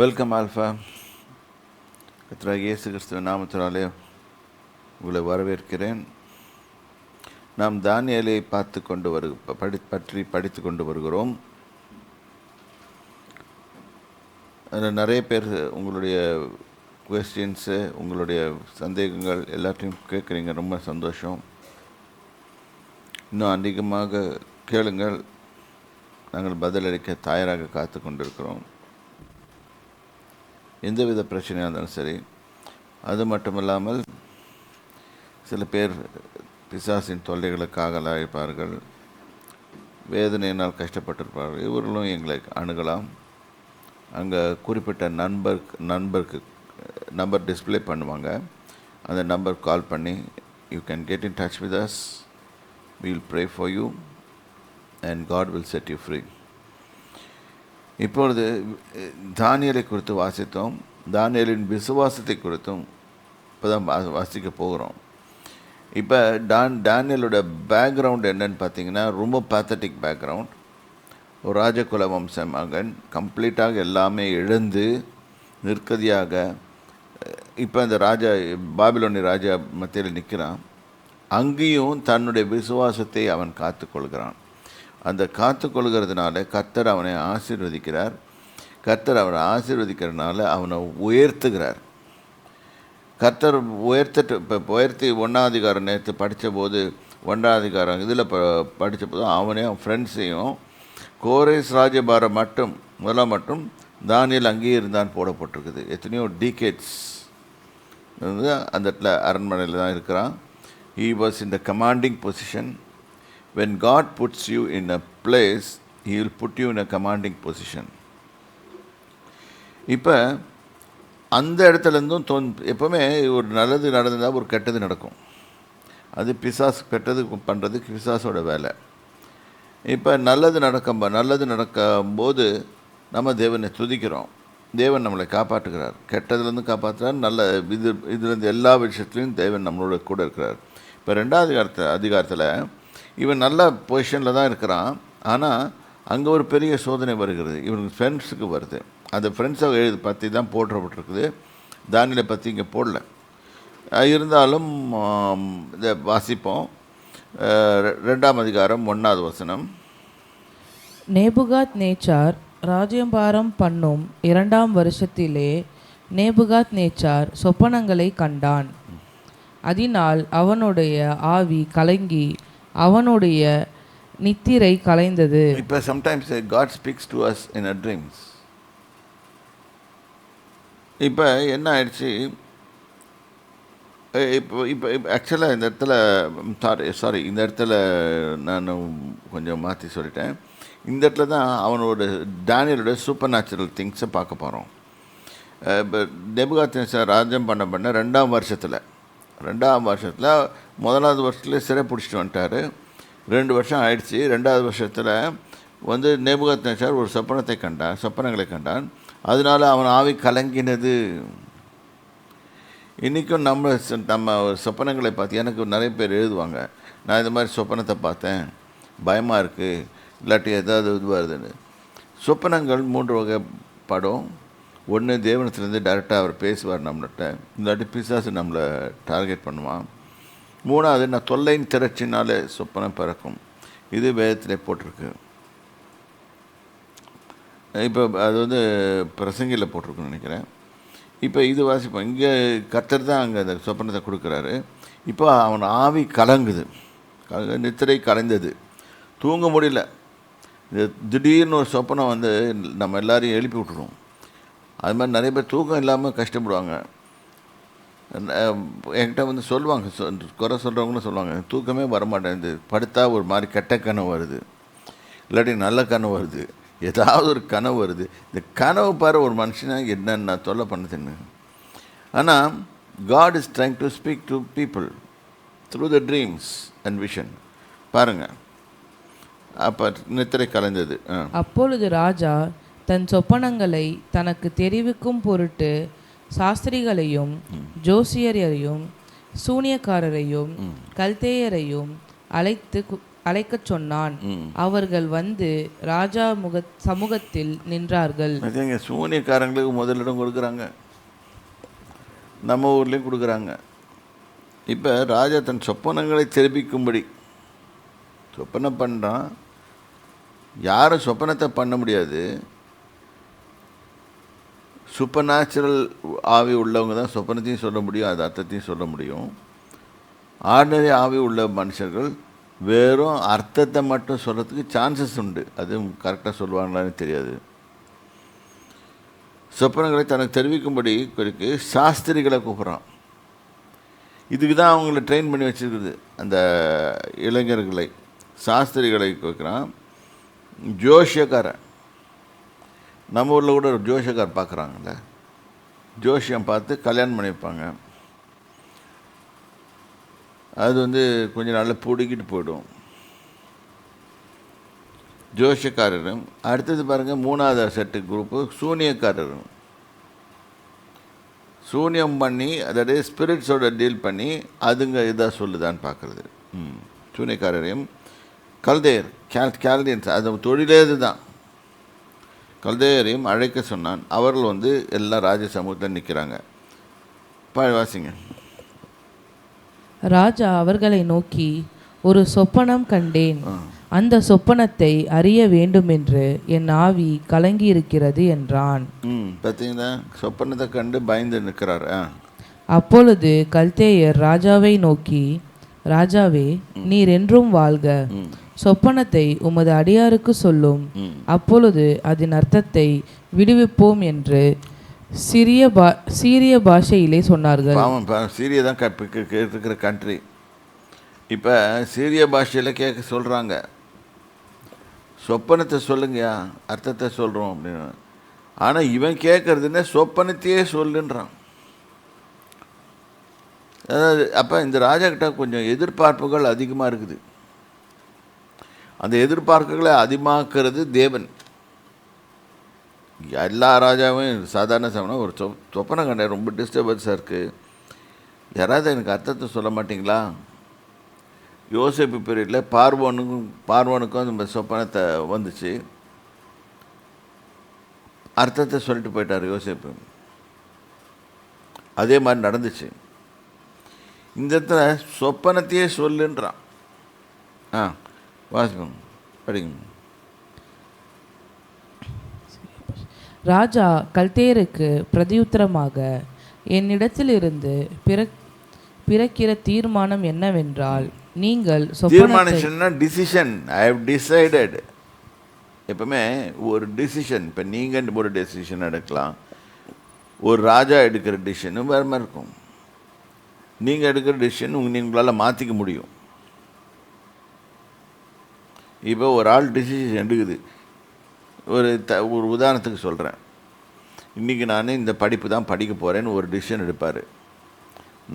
Welcome alpha கத்ரா இயேசு கிறிஸ்துவ நாமத்தினாலே உங்களை வரவேற்கிறேன். நாம் தானியலை பார்த்து கொண்டு வரு படி பற்றி படித்து கொண்டு வருகிறோம். அதில் நிறைய பேர் உங்களுடைய கொஸ்டின்ஸு உங்களுடைய சந்தேகங்கள் எல்லாத்தையும் கேட்குறீங்க. ரொம்ப சந்தோஷம். இன்னும் அதிகமாக கேளுங்கள். நாங்கள் பதிலளிக்க தயாராக காத்து கொண்டிருக்கிறோம் எந்தவித பிரச்சனையாக இருந்தாலும் சரி அது மட்டும் இல்லாமல் சில பேர் பிசாசின் தொல்லைகளுக்காக அழைப்பார்கள் வேதனையினால் கஷ்டப்பட்டிருப்பார்கள். இவர்களும் எங்களை அணுகலாம். அங்கே குறிப்பிட்ட நண்பர் நண்பருக்கு நம்பர் டிஸ்ப்ளே பண்ணுவாங்க. அந்த நம்பர் கால் பண்ணி you can get in touch with us will pray for you and God will set you free இப்பொழுது தானியலை குறித்து வாசித்தோம். தானியலின் விசுவாசத்தை குறித்தும் இப்போ தான் வா- வாசிக்க போகிறோம். இப்போ டான் டேனியலோட பேக்ரவுண்ட் என்னன்னு பார்த்தீங்கன்னா ரொம்ப பேத்தட்டிக் பேக்ரவுண்ட் ஒரு ராஜகுல வம்ச மகன் கம்ப்ளீட்டாக எல்லாமே இழந்து நிற்கதியாக இப்போ அந்த ராஜா பாபிலோனி ராஜா மத்தியில் நிற்கிறான் அங்கேயும் தன்னுடைய விசுவாசத்தை அவன் காத்துக்கொள்கிறான். அந்த காத்துக்கொள்கிறதுனால கர்த்தர் அவனை ஆசீர்வதிக்கிறார். கர்த்தர் அவனை ஆசீர்வதிக்கிறதுனால அவனை உயர்த்துகிறார். கர்த்தர் உயர்த்திட்டு இப்போ உயர்த்தி ஒன்றாதிகாரம் நேற்று படித்த போது அதிகாரம் இதில் ப படித்த போது அவனையும் ஃப்ரெண்ட்ஸையும் கோரேஸ் ராஜபாரம் மட்டும் முதலாம் மட்டும் தானியல் அங்கேயே இருந்தான் போடப்பட்டிருக்குது. எத்தனையோ டீகேட்ஸ் வந்து அந்த இடத்துல அரண்மனையில் தான் இருக்கிறான். He was in the commanding position when god puts you in a place he will put you in a commanding position. இப்போ அந்த இடத்துலேருந்தும் தோன் எப்போவுமே ஒரு நல்லது நடந்ததாக ஒரு கெட்டது நடக்கும். அது பிசாஸ் கெட்டது பண்ணுறது பிசாஸோட வேலை. இப்போ நல்லது நடக்கும் நல்லது நடக்கும்போது நம்ம தேவனை துதிக்கிறோம். தேவன் நம்மளை காப்பாற்றுகிறார். கெட்டதுலேருந்து காப்பாற்றுறார் நல்ல இது இதுலேருந்து எல்லா விஷயத்துலையும் தேவன் நம்மளோட கூட இருக்கிறார். இப்போ ரெண்டாவது அதிகாரத்தில் அதிகாரத்தில் இவன் நல்ல பொசிஷனில் தான் இருக்கிறான். ஆனால் அங்கே ஒரு பெரிய சோதனை வருகிறது. இவனுக்கு ஃப்ரெண்ட்ஸுக்கு வருது. அந்த ஃப்ரெண்ட்ஸை எழுதி பற்றி தான் போற்றப்பட்டிருக்குது. தானியலை பற்றி இங்கே போடல. இருந்தாலும் இதை வாசிப்போம். ரெ- ரெண்டாம் அதிகாரம் ஒன்றாவது வசனம். நேபுகாத் நேச்சார் ராஜ்யம்பாரம் பண்ணும் இரண்டாம் வருஷத்திலே நேபுகாத் நேச்சார் சொப்பனங்களை கண்டான். அதனால் அவனுடைய ஆவி கலங்கி அவனுடைய நித்திரை கலைந்தது. இப்போ sometimes God speaks to us in a dreams இப்போ என்ன ஆயிடுச்சு? இப்போ இப்போ இப்போ ஆக்சுவலாக இந்த இடத்துல சாரி சாரி இந்த இடத்துல நான் கொஞ்சம் மாற்றி சொல்லிட்டேன். இந்த இடத்துல தான் அவனோட டேனியலோட சூப்பர் நேச்சுரல் திங்ஸை பார்க்க போகிறோம் இப்போ நெபுகாத் ராஜம் பண்ண பண்ண ரெண்டாம் வருஷத்தில் ரெண்டாம் வருஷத்தில் முதலாவது வருஷத்துல சிறை பிடிச்சிட்டு வந்துட்டார். ரெண்டு வருஷம் ஆயிடுச்சு. ரெண்டாவது வருஷத்தில் வந்து நேபுகத் நேச்சார் ஒரு சொப்பனத்தை கண்டான் சொப்பனங்களை கண்டான் அதனால அவன் ஆவி கலங்கினது. இன்றைக்கும் நம்ம நம்ம சொப்பனங்களை பார்த்து எனக்கு நிறைய பேர் எழுதுவாங்க. நான் இது மாதிரி சொப்பனத்தை பார்த்தேன். பயமாக இருக்குது இல்லாட்டி ஏதாவது இது வருதுன்னு. சொப்பனங்கள் மூன்று வகை படம் ஒன்று தேவனத்துலேருந்து டைரெக்டாக அவர் பேசுவார் நம்மள்கிட்ட இந்தாட்டி பிசாசு நம்மளை டார்கெட் பண்ணுவான். மூணாவது நான் தொல்லையின் திரட்சினாலே சொப்பனம் பிறக்கும். இது வேதத்தில் போட்டிருக்கு. இப்போ அது வந்து பிரசங்கியில் போட்டிருக்குன்னு நினைக்கிறேன். இப்போ இது வாசிப்போம். இங்கே கத்தர் தான் அங்கே அந்த சொப்பனத்தை கொடுக்குறாரு. இப்போ அவன் ஆவி கலங்குது. நித்திரை கலைந்தது. தூங்க முடியல. திடீர்னு ஒரு சொப்பனம் வந்து நம்ம எல்லாரையும் எழுப்பி விட்டுருவோம் அது மாதிரி நிறைய பேர் தூக்கம் இல்லாமல் கஷ்டப்படுவாங்க. என்கிட்ட வந்து சொல்லுவாங்க சொ- குறை சொல்கிறவங்களும் சொல்லுவாங்க தூக்கமே வரமாட்டேங்குது படுத்தா ஒரு மாதிரி கெட்ட கனவு வருது. இல்லாட்டி நல்ல கனவு வருது. ஏதாவது ஒரு கனவு வருது. இந்த கனவு பாரு ஒரு மனுஷனை என்னென்ன தொல்லை பண்ணுதுன்னு. ஆனால் God is trying to speak to people through the dreams and vision பாருங்கள் அப்போ நித்திரை கலைந்தது. ஆ. அப்பொழுது ராஜா தன் சொப்பனங்களை தனக்கு தெரிவிக்கும் பொருட்டு சாஸ்திரிகளையும் ஜோசியரையும் சூனியக்காரரையும் கல்தேயரையும் அழைத்து அழைக்கச் சொன்னான். அவர்கள் வந்து ராஜா முக சமூகத்தில் நின்றார்கள். சூனியக்காரங்களுக்கு முதலிடம் கொடுக்குறாங்க. நம்ம ஊர்லேயும் கொடுக்குறாங்க. இப்போ ராஜா தன் சொப்பனங்களை தெரிவிக்கும்படி சொப்பனம் பண்ணுறான் யாரும் சொப்பனத்தை பண்ண முடியாது. சூப்பர் நேச்சுரல் ஆவி உள்ளவங்க தான் சொப்பனத்தையும் சொல்ல முடியும் அது அர்த்தத்தையும் சொல்ல முடியும். ஆர்டினரி ஆவி உள்ள மனுஷர்கள் வெறும் அர்த்தத்தை மட்டும் சொல்கிறதுக்கு சான்சஸ் உண்டு. அதுவும் கரெக்டாக சொல்லுவாங்களான்னு தெரியாது. சொப்பனங்களை தனக்கு தெரிவிக்கும்படி குறிக்கு சாஸ்திரிகளை கூப்பிட்றான். இதுக்கு தான் அவங்கள ட்ரெயின் பண்ணி வச்சுருக்குது அந்த இளைஞர்களை. சாஸ்திரிகளை கூப்பிட்றான் ஜோஷியக்காரன் நம்ம ஊரில் கூட ஒரு ஜோஷியக்கார் பார்க்குறாங்கல்ல ஜோஷியம் பார்த்து கல்யாணம் பண்ணிப்பாங்க. அது வந்து கொஞ்ச நாளில் பிடிக்கிட்டு போயிடும். ஜோஷக்காரரும் அடுத்தது பாருங்கள் மூணாவது செட்டு குரூப்பு சூனியக்காரரும். சூனியம் பண்ணி அதாவது ஸ்பிரிட்ஸோட டீல் பண்ணி அதுங்க இதாக சொல்லுதான்னு பார்க்குறது ம். சூனியக்காரரையும் கல்தேர் கேல் கேல்டியன்ஸ் அது தொழிலே இதுதான். கல்தேயரையும் அழைக்க சொன்னான். அவர்கள் வந்து எல்லா ராஜ சமூகத்தில் நிற்கிறாங்க. பா வாசிங்க. ராஜா அவர்களை நோக்கி ஒரு சொப்பனம் கண்டேன். அந்த சொப்பனத்தை அறிய வேண்டுமென்று என் ஆவி கலங்கியிருக்கிறது என்றான். ம் பார்த்தீங்கன்னா சொப்பனத்தை கண்டு பயந்து நிற்கிறார். அப்பொழுது கல்தேயர் ராஜாவை நோக்கி ராஜாவே நீர் என்றும் வாழ்க. சொப்பனத்தை உமது அடியாருக்கு சொல்லும். அப்பொழுது அதன் அர்த்தத்தை விடுவிப்போம் என்று சிறிய பா சீரிய பாஷையிலே சொன்னார்கள். பாவம் பா சீரியா தான் இப்ப இருக்கிற கண்ட்ரி இப்போ சீரிய பாஷையில் கேட்க சொல்கிறாங்க சொப்பனத்தை சொல்லுங்கயா அர்த்தத்தை சொல்கிறோம் அப்படின்னு. ஆனால் இவன் கேட்குறதுன்னு சொப்பனத்தையே சொல்லுன்றான். அதாவது அப்போ இந்த ராஜா கிட்ட கொஞ்சம் எதிர்பார்ப்புகள் அதிகமாக இருக்குது. அந்த எதிர்பார்ப்புகளை அதிகமாக்குறது தேவன். எல்லா ராஜாவும் சாதாரண சமணம் ஒரு சொ சொப்பனை கண்டேன் ரொம்ப டிஸ்டர்பன்ஸாக இருக்குது யாராவது எனக்கு அர்த்தத்தை சொல்ல மாட்டிங்களா? யோசிப்பு பீரியடில் பார்வோனுக்கும் பார்வோனுக்கும் அந்த சொப்பனத்தை வந்துச்சு. அர்த்தத்தை சொல்லிட்டு போயிட்டார் யோசிப்பு. அதே மாதிரி நடந்துச்சு. இந்த இடத்துல சொப்பனத்தையே சொல்லுன்றான். ஆ. வாசிப்போம் படிங்க ராஜா கல்தேருக்கு பிரதியுத்தரமாக என்னிடத்திலிருந்து பிற பிறக்கிற தீர்மானம் என்னவென்றால் நீங்கள் சொப்பனத்தை தீர்மானிச்சா டிசிஷன் ஐ ஹவ் டிசைடட் எப்பவுமே ஒரு டிசிஷன் இப்போ நீங்கள் ஒரு டெசிஷன் எடுக்கலாம். ஒரு ராஜா எடுக்கிற டிசிஷனும் வேறு மாதிரி இருக்கும். நீங்கள் எடுக்கிற டிசிஷன் உங்க உங்களால் மாற்றிக்க முடியும். இப்போ ஒரு ஆள் டிசிஷன் எடுக்குது. ஒரு த ஒரு உதாரணத்துக்கு சொல்கிறேன் இன்றைக்கி நான் இந்த படிப்பு தான் படிக்க போகிறேன்னு ஒரு டிசிஷன் எடுப்பார்.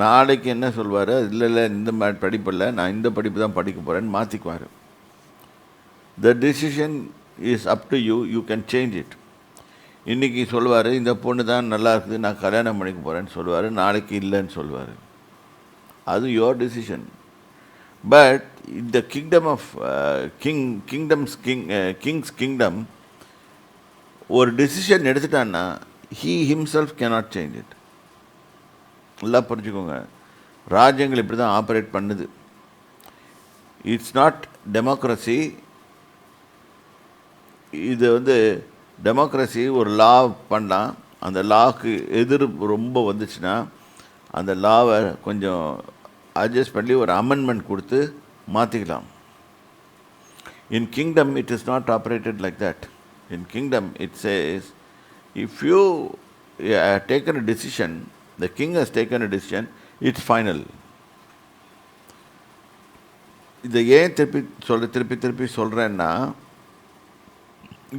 நாளைக்கு என்ன சொல்வார்? இல்லை இல்லை இந்த மா படிப்பு இல்லை நான் இந்த படிப்பு தான் படிக்க போகிறேன்னு மாற்றிக்குவார் the decision is up to you you can change it இன்றைக்கி சொல்லுவார் இந்த பொண்ணு தான் நல்லா இருக்குது நான் கல்யாணம் பண்ணிக்க போகிறேன்னு சொல்லுவார் நாளைக்கு இல்லைன்னு சொல்லுவார் அது யோர் டிசிஷன் பட் இந்த kingdom of king kingdoms king kings kingdom ஒரு decision எடுத்துட்டான்னா he himself cannot change it நல்லா புரிஞ்சுக்கோங்க. ராஜ்யங்கள் இப்படி தான் ஆப்ரேட் பண்ணுது. இட்ஸ் நாட் டெமோக்ரஸி இது வந்து டெமோக்ரஸி ஒரு லா பண்ணலாம் அந்த லாக்கு எதிர்ப்பு ரொம்ப வந்துச்சுன்னா அந்த லாவை கொஞ்சம் அட்ஜஸ்ட் பண்ணி ஒரு அமெண்ட்மெண்ட் கொடுத்து மாற்றிக்கலாம் in kingdom it is not operated like that in kingdom it says if you taken a decision the king has taken a decision it's final இதை ஏன் திருப்பி சொல்ல திருப்பி திருப்பி சொல்கிறேன்னா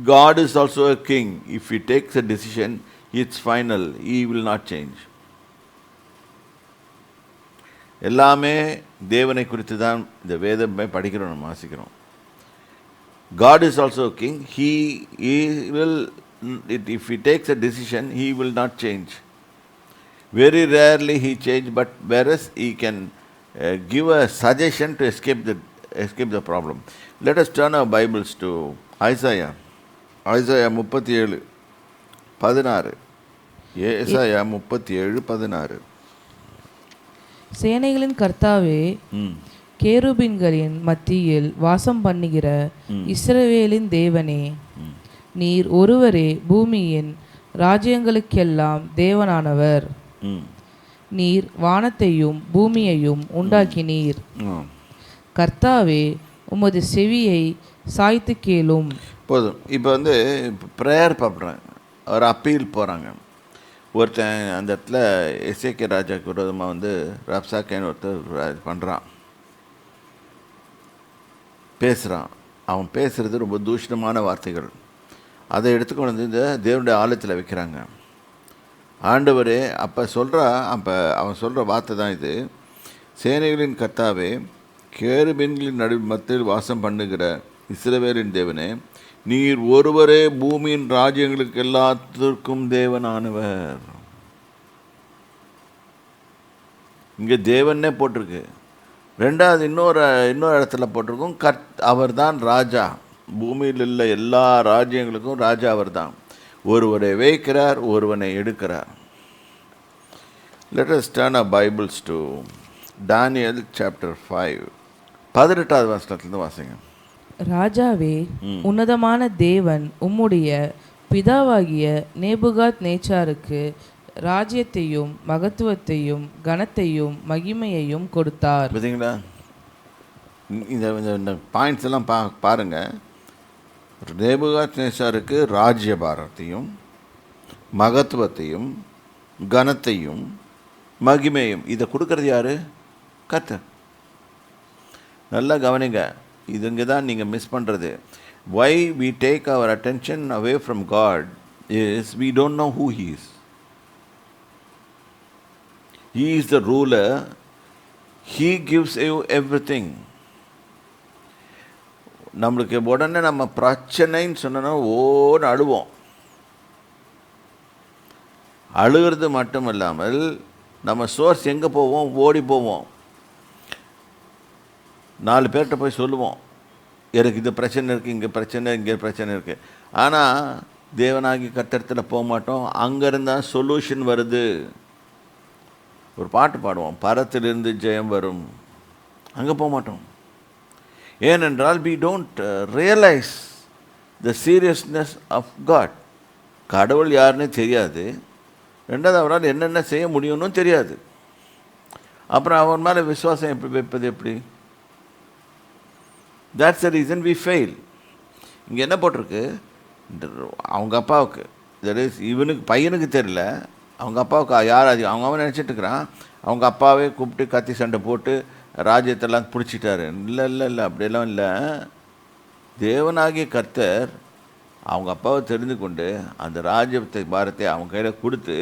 God is also a king if he takes a decision it's final he will not change எல்லாமே தேவனை குறித்து தான் இந்த வேதமே படிக்கிறோம் நம்ம வாசிக்கிறோம் God is also king he will it if he takes a decision he will not change very rarely he change but whereas he can give a suggestion to escape the escape the problem let us turn our Bibles to Isaiah Isaiah முப்பத்தி ஏழு பதினாறு ஏசாயா முப்பத்தி ஏழு பதினாறு சேனைகளின் கர்த்தாவே கேருபீன்களின் மத்தியில் வாசம் பண்ணுகிற இஸ்ரவேலின் தேவனே நீர் ஒருவரே பூமியின் ராஜ்யங்களுக்கெல்லாம் தேவனானவர். நீர் வானத்தையும் பூமியையும் உண்டாக்கினீர் கர்த்தாவே உமது செவியை சாய்த்து கேளும். போதும். இப்போ வந்து ப்ரேயர் பார்க்குறாங்க ஒரு அப்பீல் போகிறாங்க ஒருத்தன் அந்த இடத்துல எஸ்ஏகே ராஜாவுக்கு விரோதமாக வந்து ரப்சாக்கேன்னு ஒருத்தர் பண்ணுறான் பேசுகிறான் அவன் பேசுகிறது ரொம்ப தூஷணமான வார்த்தைகள். அதை எடுத்துக்கொண்டு வந்து இந்த தேவனுடைய ஆலயத்தில் வைக்கிறாங்க. ஆண்டவரே அப்போ சொல்கிறா அப்போ அவன் சொல்கிற வார்த்தை தான் இது. சேனைகளின் கர்த்தாவே கேருபீன்களின் நடு மத்தியில் வாசம் பண்ணுகிற இஸ்ரவேலின் தேவனே நீர் ஒருவரே பூமியின் ராஜ்யங்களுக்கு எல்லாத்திற்கும் தேவனானவர். இங்கே தேவன்னே போட்டிருக்கு. ரெண்டாவது இன்னொரு இன்னொரு இடத்துல போட்டிருக்கும் கர்த் அவர்தான் ராஜா. பூமியில் உள்ள எல்லா ராஜ்யங்களுக்கும் ராஜா அவர்தான். ஒருவரை வைக்கிறார் ஒருவனை எடுக்கிறார். Let us a Bibles to Daniel chapter five பதினெட்டாவது வருஷத்துலேருந்து வாசிங்க. ராஜாவே உன்னதமான தேவன் உம்முடைய பிதாவாகிய நேபுகாத் நேச்சாருக்கு ராஜ்யத்தையும் மகத்துவத்தையும் கனத்தையும் மகிமையையும் கொடுத்தார். பார்த்தீங்களா இந்த இந்த- பாயிண்ட்ஸ் எல்லாம் பா பாருங்கள் ரேபுகாத் நேசாருக்கு ராஜ்யபாரத்தையும் மகத்துவத்தையும் கனத்தையும் மகிமையும் இதை கொடுக்கறது யாரு? கர்த்தர். நல்லா கவனிங்க. இதுங்க தான் நீங்கள் மிஸ் பண்ணுறது why we take our attention away from God is we don't know who he is he is the ruler he gives you everything நம்மளுக்கு உடனே நம்ம பிரச்சனைன்னு சொன்னோன்னா ஓன்னு அழுவோம். அழுகிறது மட்டும் இல்லாமல் நம்ம சோர்ஸ் எங்கே போவோம்? ஓடி போவோம். நாலு பேர்கிட்ட போய் சொல்லுவோம். எனக்கு இது பிரச்சனை இருக்குது இங்கே பிரச்சனை இங்கே பிரச்சனை இருக்குது ஆனால் தேவனாகி கட்டடத்தில் போக மாட்டோம். அங்கேருந்து சொல்யூஷன் வருது. ஒரு பாட்டு பாடுவோம். பரத்திலிருந்து ஜெயம் வரும். அங்கே போக மாட்டோம். ஏனென்றால் we don't realise the seriousness of God கடவுள் யாருன்னு தெரியாது. ரெண்டாவது அவரால் என்னென்ன செய்ய முடியும்னு தெரியாது. அப்புறம் அவர் மேலே விசுவாசம் எப்படி வைப்பது எப்படி? That's the reason we fail இங்கே என்ன போட்டிருக்கு? இந்த அவங்க அப்பாவுக்கு. தட் இஸ் இவனுக்கு பையனுக்கு தெரியல. அவங்க அப்பாவுக்கு யார் அது அவங்க அவன் நினச்சிட்டு இருக்கிறான். அவங்க அப்பாவே கூப்பிட்டு கத்தி சண்டை போட்டு ராஜ்யத்தெல்லாம் பிடிச்சிட்டாரு. இல்லை இல்லை இல்லை அப்படியெல்லாம் இல்லை. தேவனாகிய கர்த்தர் அவங்க அப்பாவை தெரிந்து கொண்டு அந்த ராஜ்யத்தை பாரத்தை அவங்க கையில் கொடுத்து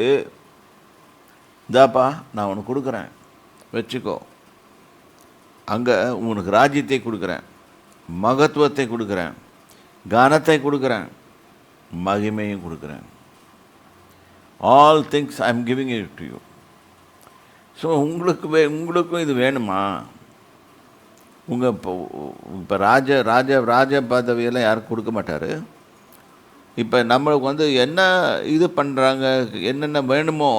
இந்தாப்பா நான் உனக்கு கொடுக்குறேன். வச்சுக்கோ. அங்கே உனக்கு ராஜ்யத்தை கொடுக்குறேன். மகத்துவத்தை கொடுக்குறேன். கனத்தை கொடுக்குறேன். மகிமையும் கொடுக்குறேன். All things I am giving it to you so உங்களுக்கு வே உங்களுக்கும் இது வேணுமா? உங்கள் இப்போ இப்போ ராஜ ராஜ ராஜ பதவியெல்லாம் யாரும் கொடுக்க மாட்டார்? இப்போ நம்மளுக்கு வந்து என்ன இது பண்ணுறாங்க என்னென்ன வேணுமோ?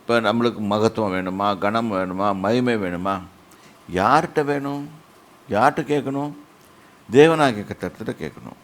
இப்போ நம்மளுக்கு மகத்துவம் வேணுமா? கணம் வேணுமா? மகிமை வேணுமா? யார்கிட்ட வேணும்? யார்கிட்ட கேட்கணும்? தேவநாயக கத்தத்தில் கேட்கணும்.